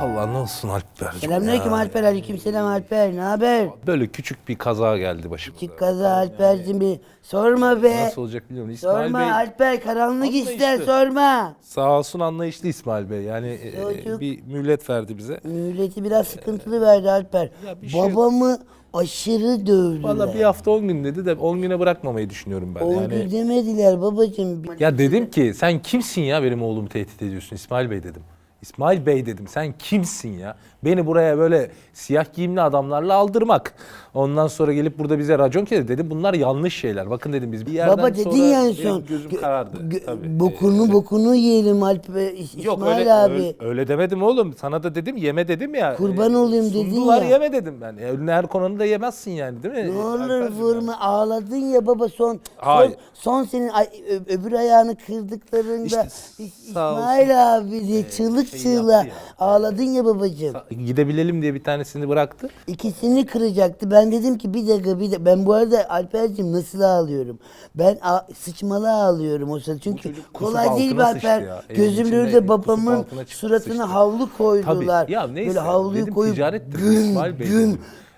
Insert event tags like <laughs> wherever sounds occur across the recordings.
Allah ne olsun Alper. Selamünaleyküm Alper. Aleykümselam Alper. Ne haber? Böyle küçük bir kaza geldi başıma. Küçük kaza Alper'cim bir sorma be. Nasıl olacak bilmiyorum. İsmail Sorma Bey Alper karanlık Anla ister işte. sorma. sağ olsun anlayışlı İsmail Bey. Yani e, Çocuk. bir mühlet verdi bize. Milleti biraz sıkıntılı verdi Alper. Ya bir şey- Babamı aşırı dövdüler. Valla bir hafta 10 gün dedi de 10 güne bırakmamayı düşünüyorum ben. Oldu Yani demediler babacığım. ya dedim ki sen kimsin ya benim oğlumu tehdit ediyorsun İsmail Bey dedim. İsmail Bey dedim sen kimsin ya? Beni buraya böyle siyah giyimli adamlarla aldırmak. Ondan sonra gelip burada bize racon kedi dedim. Bunlar yanlış şeyler. Bakın dedim biz bir yerden Baba dedin sonra ya en benim son. gözüm gö- karardı. tabii. Bokunu Ee, bokunu yiyelim Alper. İs- Yok İsmail öyle, abi. öyle, öyle demedim oğlum. Sana da dedim yeme dedim ya. Kurban Ee, olayım dedin sundular, ya. yeme dedim ben. E, Önüne her konunu da yemezsin yani değil mi? Ne olur Alperciğim vurma ağladın ya baba son son, Hayır. son senin ay- ö- öbür ayağını kırdıklarında İşte İs- sağ. İsmail abi diye çığlık şey yaptı ya. ağladın ya babacığım. Gidebilelim diye bir tanesini bıraktı. İkisini kıracaktı. Ben dedim ki bir dakika bir dakika. Ben bu arada Alper'cim nasıl ağlıyorum? Ben sıçmalı ağlıyorum o sırada. Çünkü kolay değil sıçtı Alper. Gözümün önünde babamın suratına sıçtı. havlu koydular. Tabii. Ya neyse, Böyle havluyu dedim koyup ticarettir gün İsmail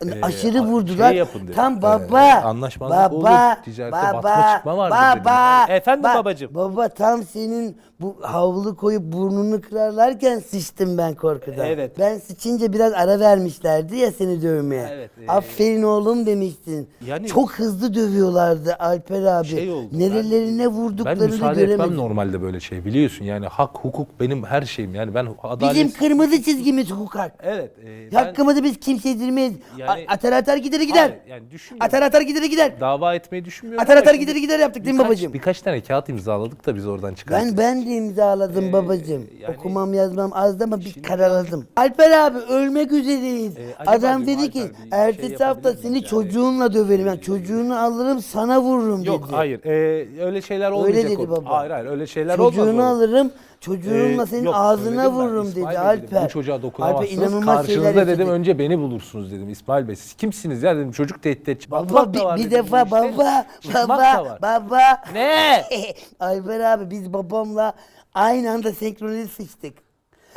Ee, aşırı vurdular. şey yapın dedim. Tam Ee, baba. anlaşmazlık olur, baba, ticarette baba, batma çıkma vardır baba, Efendim ba- babacığım? Baba tam senin bu havlu koyup burnunu kırarlarken sıçtım ben korkudan. Evet. Ben sıçınca biraz ara vermişlerdi ya seni dövmeye. Evet, e- Aferin oğlum demiştin. Yani- Çok hızlı dövüyorlardı Alper abi. Şey oldu, Nerelerine Ben vurduklarını müsaade etmem göremedim. normalde böyle şey biliyorsun yani hak hukuk benim her şeyim yani ben adalet... Bizim kırmızı çizgimiz hukuk hak. Evet. e, ben- Hakkımızı biz kimseye yedirmeyiz. Yani- A- atar atar gider gider. Hayır, yani düşünmüyorum. Atar atar gider gider. Dava etmeyi düşünmüyorum. Atar ama atar şimdi gider gider yaptık değil mi birkaç- babacığım? Birkaç tane kağıt imzaladık da biz oradan çıkarttık. Ben ben de imzaladım babacığım. Ee, yani- Okumam yazmam azdı ama bir karaladım. Alper abi ölmek üzereyiz. Ee, acaba Adam diyorum, dedi ki Alper bir ertesi şey hafta yapabilir seni miyiz çocuğunla döverim. Yani çocuğunu alırım sana vururum Yok dedi. hayır e, öyle şeyler olmayacak. dedi o. baba. Hayır hayır öyle şeyler olmaz. Çocuğunu oğlum. alırım. Çocuğunla Ee, senin yok, ağzına söyledim ben. vururum İsmail dedi Bey dedim, Alper. Bu çocuğa dokunamazsınız. Alper inanılmaz şeyler Karşınızda dedim önce beni bulursunuz dedim İsmail Bey. Siz kimsiniz ya dedim çocuk tehdit edecek. Baba Batmak da bir, var bir dedim defa işte. baba da baba var. baba. Ne? <laughs> Alper abi biz babamla aynı anda senkronize sıçtık.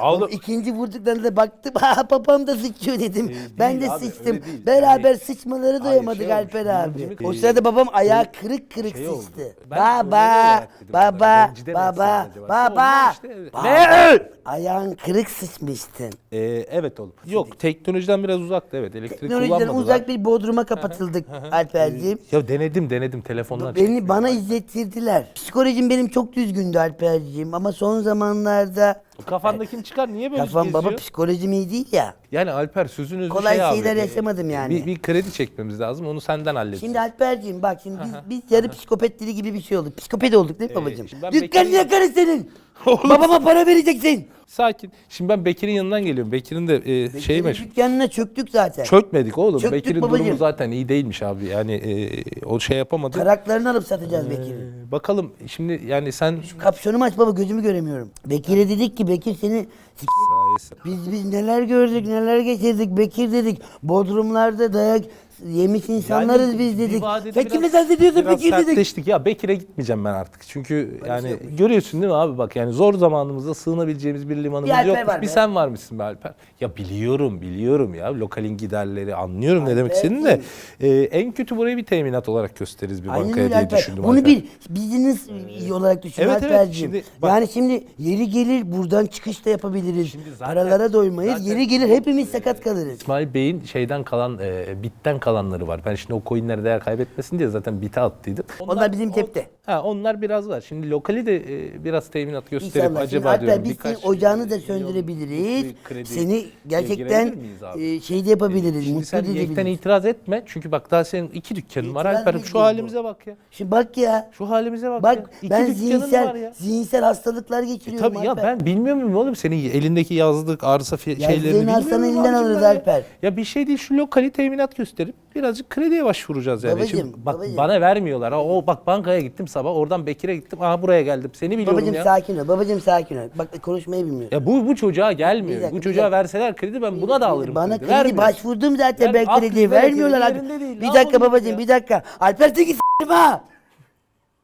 Aldım. Baba İkinci vurduklarında baktım <laughs> ha babam da sıçıyor dedim. Ee, ben de abi, sıçtım. öyle değil. Beraber Yani- sıçmaları Hayır, doyamadık şey olmuş, Alper abi. bilincimi- O sırada babam ayağı kırık kırık şey oldu. sıçtı. Ben öyle baba olarak dedim onlara, baba rencide mi baba acaba? baba. Olmaz işte, evet. baba. Ne? Ayağın kırık sıçmıştın. Ee, evet oğlum. Yok teknolojiden biraz uzaktı evet. Elektrik Teknolojiden kullanmadılar. uzak bir bodruma kapatıldık Alperciğim. Ya denedim denedim telefondan Beni bana izlettirdiler. Psikolojim benim çok düzgündü Alperciğim ama son zamanlarda Kafandakini çıkar niye böyle kafam baba geziyor? psikolojim iyi değil ya. Yani Alper sözün özü Kolay şey abi, şeyler yaşamadım yani. Bir, bir kredi çekmemiz lazım onu senden halledeceğiz. Şimdi Alperciğim bak şimdi biz, biz yarı psikopat dili gibi bir şey olduk. Psikopat olduk değil mi Ee, babacığım? şimdi ben Dükkanını yakarız senin. <laughs> Babama para vereceksin. Sakin. Şimdi ben Bekir'in yanından geliyorum. Bekir'in de e, şeyi Senin meşhur. Dükkanına çöktük zaten. Çökmedik oğlum. Çöktük Bekir'in babacığım. durumu zaten iyi değilmiş abi. Yani e, o şey yapamadı. Taraklarını alıp satacağız Bekir'i. Bakalım şimdi yani sen Kapşonumu aç baba gözümü göremiyorum. Bekir'e dedik ki Bekir seni s- sayesinde. biz biz neler gördük neler geçirdik Bekir dedik. Bodrumlarda dayak yemiş insanlarız Yani biz bir dedik. vadede Sen biraz- kimi zannediyorsun biraz Bekir dedik. sertleştik. Ya Bekir'e gitmeyeceğim ben artık. Çünkü yani görüyorsun değil mi abi bak yani zor zamanımızda sığınabileceğimiz bir limanımız Bir Alper var bir be. sen varmışsın be Alper. Ya biliyorum biliyorum ya lokalin giderleri anlıyorum ne demek senin de. Ee, en kötü burayı bir teminat olarak gösteririz bir Aynen bankaya öyle diye Alper. düşündüm Bunu Alper. bir business iyi olarak düşün Evet, evet. Alperciğim. Şimdi bak- yani şimdi yeri gelir buradan çıkış da yapabiliriz. Şimdi zaten- Paralara doymayız. yeri gelir hepimiz sakat kalırız. İsmail Bey'in şeyden kalan, e, bitten kalanları var. Ben şimdi o coinlere değer kaybetmesin diye zaten bite attıydım. Onlar bizim cepte. Ha, onlar biraz var. Şimdi lokali de e, biraz teminat gösterip İnşallah. Acaba Alper diyorum biz birkaç ocağını da milyon söndürebiliriz. kredi Seni gerçekten e, şey de yapabiliriz. Şimdi sen yekten itiraz etme. Çünkü bak daha senin iki dükkanın var İtiraz Alper. Şu halimize bak ya. Şimdi bak ya. Şu halimize bak, Bak ya. İki ben var zihinsel ya. zihinsel hastalıklar E geçiriyorum tabii ya Alper. ben bilmiyor muyum oğlum senin elindeki yazlık arsa Yazdığın şeylerini bilmiyor muyum elinden abicim alırız ben ya? Alper. Ya bir şey değil şu lokali teminat gösterip birazcık krediye başvuracağız yani. Babacım, Şimdi bak babacım. bana vermiyorlar. Ha, o bak bankaya gittim sabah oradan Bekir'e gittim. Aha buraya geldim. Seni biliyorum Babacım ya. sakin ol. Babacım sakin ol. Bak konuşmayı bilmiyor. Ya bu bu çocuğa gelmiyor. Bir dakika, bu bir çocuğa dakika. verseler kredi ben buna da alırım Bana kredi. Vermiyor. başvurdum zaten Yani ben aklı kredi belki vermiyorlar abi. yerinde değil. Bir dakika yapalım babacım ya? bir dakika. Alper seni s**erim ha.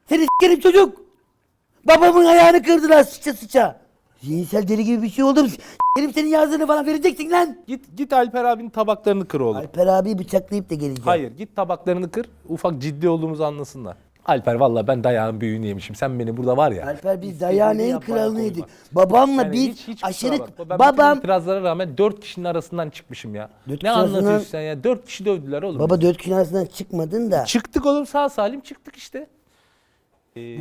Seni s**erim çocuk. Babamın ayağını kırdılar sıça sıça. Zihinsel deli gibi bir şey oldum. Benim senin yazdığını falan vereceksin lan. Git git Alper abinin tabaklarını kır oğlum. Alper abi bıçaklayıp da geleceğim. Hayır git tabaklarını kır. Ufak ciddi olduğumuzu anlasınlar. Alper valla ben dayağın büyüğünü yemişim. Sen beni burada var ya. Alper biz dayağın en koyma. Babamla Yani biz hiç- hiç kusura aşırı... bakma. Ben Babam... itirazlara rağmen dört kişinin arasından çıkmışım ya. Dört ne kişi anlatıyorsun arasından- sen ya? Dört kişi dövdüler oğlum. Baba dört kişinin arasından çıkmadın da. Çıktık oğlum sağ salim çıktık işte.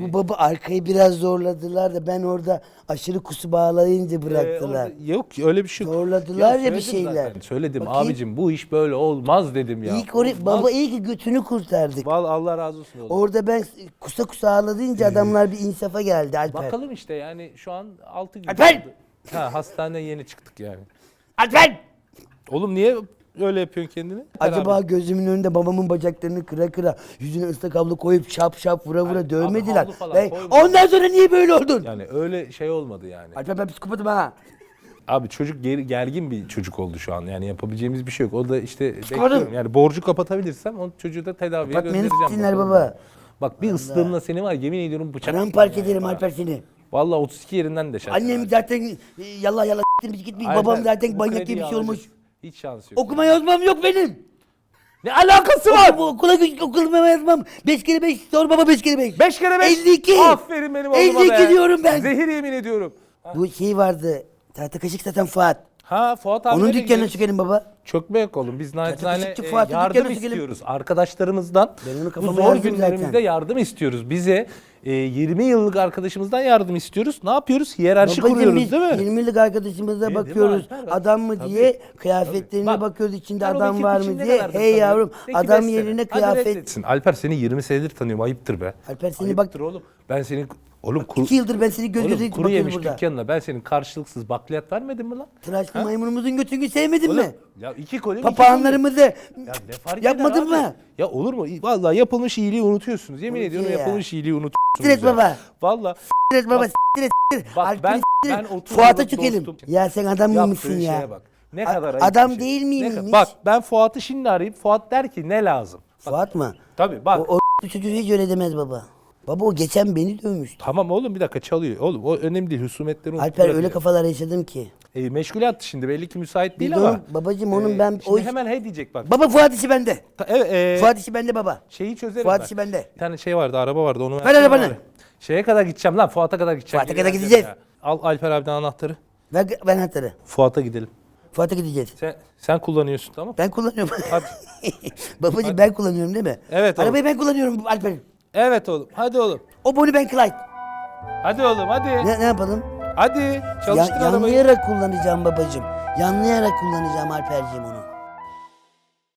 Bu baba arkayı biraz zorladılar da ben orada aşırı kusu bağlayınca Ee, bıraktılar. orada- yok öyle bir şey yok. Zorladılar ya bir söyledim şeyler. zaten. Söyledim Bakayım. abicim bu iş böyle olmaz dedim ya. Ki oraya- Olmaz. baba iyi ki götünü kurtardık. Vallahi Allah razı olsun oğlum. Orada ben kusa kusa ağladınca adamlar bir insafa geldi Alper. Bakalım işte yani şu an 6 gün Alper! Ha hastaneye yeni çıktık yani. Alper! Oğlum niye öyle yapıyorsun kendini? Acaba Beraber. gözümün önünde babamın bacaklarını kıra kıra yüzüne ıslak havlu koyup şap şap vura vura Abi, dövmediler. havlu falan Ben, ondan sonra niye böyle oldun? yani öyle şey olmadı yani. Alper ben psikopatım ha. Abi çocuk geri, gergin bir çocuk oldu şu an. Yani yapabileceğimiz bir şey yok. O da işte bekliyorum. Yani borcu kapatabilirsem o çocuğu da tedaviye Kapatmayın göndereceğim. s**tinler bakalım. baba. Bak bir ıslığımla seni var yemin ediyorum bıçak. Paramparça ederim Alper seni. Vallahi 32 yerinden de şarkı. Annem zaten e, yallah yallah s**tirmiş gitmiş. Babam zaten manyak gibi bir şey olmuş. Hiç şansı yok. Okuma yazmam yok benim. Ne alakası var? Okuma, okula git okuma yazmam. 5 kere 5 sor baba 5 kere 5. 5 kere 5. 52. Aferin benim oğluma 52 be. diyorum ben. Zehir yemin ediyorum. Bu şey vardı. Tahta kaşık satan Fuat. Ha Fuat abi Onun nereye dükkanına gidiyoruz? çıkarım baba. Çökme yok oğlum. Biz naçizane kaşıkçı e, Fuat'ın yardım istiyoruz. Arkadaşlarımızdan Ben onu bu kafama zor yazdım günlerimizde zaten. yardım istiyoruz. Bize e, 20 yıllık arkadaşımızdan yardım istiyoruz. Ne yapıyoruz? Hiyerarşi Babacım kuruyoruz biz değil mi? 20 yıllık arkadaşımıza değil mi bakıyoruz. Alper? Adam mı Tabii. diye kıyafetlerine Bak, bakıyoruz içinde Ben o adam var için mı ne diye. kadardır Hey tanıyorum? yavrum Peki, adam beş sene. yerine Hadi kıyafet. reddetsin. Alper seni 20 senedir tanıyorum. Ayıptır be. Alper seni bak Ayıptır oğlum. Ben senin oğlum kuru, 2 yıldır ben seni göz oğlum, göze kuru bakıyorum yemiş burada. dükkanına ben senin karşılıksız bakliyat vermedim mi lan? Tıraşlı maymunumuzun götünü sevmedin Oğlum, mi? ya iki koli iki Papağanlarımızı Ya ne fark eder yapmadın abi? mı? Ya olur mu? Vallahi yapılmış iyiliği unutuyorsunuz. Yemin Unutuyor ediyorum ya. yapılmış iyiliği unutuyorsunuz. Siktir et ya. baba. Vallahi Siktir et baba siktir et siktir. Bak, Alper'i ben- siktir ben Fuat'a çökelim. dostum. Ya sen adam yaptığı mıymışsın ya? bak. Ne A- kadar adam şey. değil Ne miymiş? kadar- Bak ben Fuat'ı şimdi arayıp Fuat der ki ne lazım? Fuat mı? Tabii bak. O, o çocuğu hiç öyle demez baba. Baba o geçen beni dövmüştü. Tamam oğlum bir dakika çalıyor. Oğlum o önemli değil. Husumetleri Alper öyle kafalar yaşadım ki. E, meşgule attı şimdi. Belli ki müsait değil Biz ama. babacım onun E, ben şimdi o iş- hemen hey diyecek bak. Baba Fuat işi bende. Ta- evet, e, Fuat işi bende baba. şeyi çözerim Fuat ben. işi bende. Bir tane şey vardı, araba vardı. Onu Ver versene arabanı. bari. Şeye kadar gideceğim lan. Fuat'a kadar gideceğim. Fuat'a kadar gideceğiz. ya. Al Alper abiden anahtarı. Ver ben anahtarı. Fuat'a gidelim. Fuat'a gideceğiz. Sen sen kullanıyorsun tamam? Ben kullanıyorum. Hadi. <laughs> Babacım ben kullanıyorum değil mi? Evet oğlum. Arabayı ben kullanıyorum Alper. Evet oğlum. Hadi oğlum. O Bonnie ben Clyde. Hadi oğlum hadi. Ne, ne yapalım? Hadi. Ya, Çalıştır arabayı. yanlayarak kullanacağım babacım. Yanlayarak kullanacağım Alperciğim onu.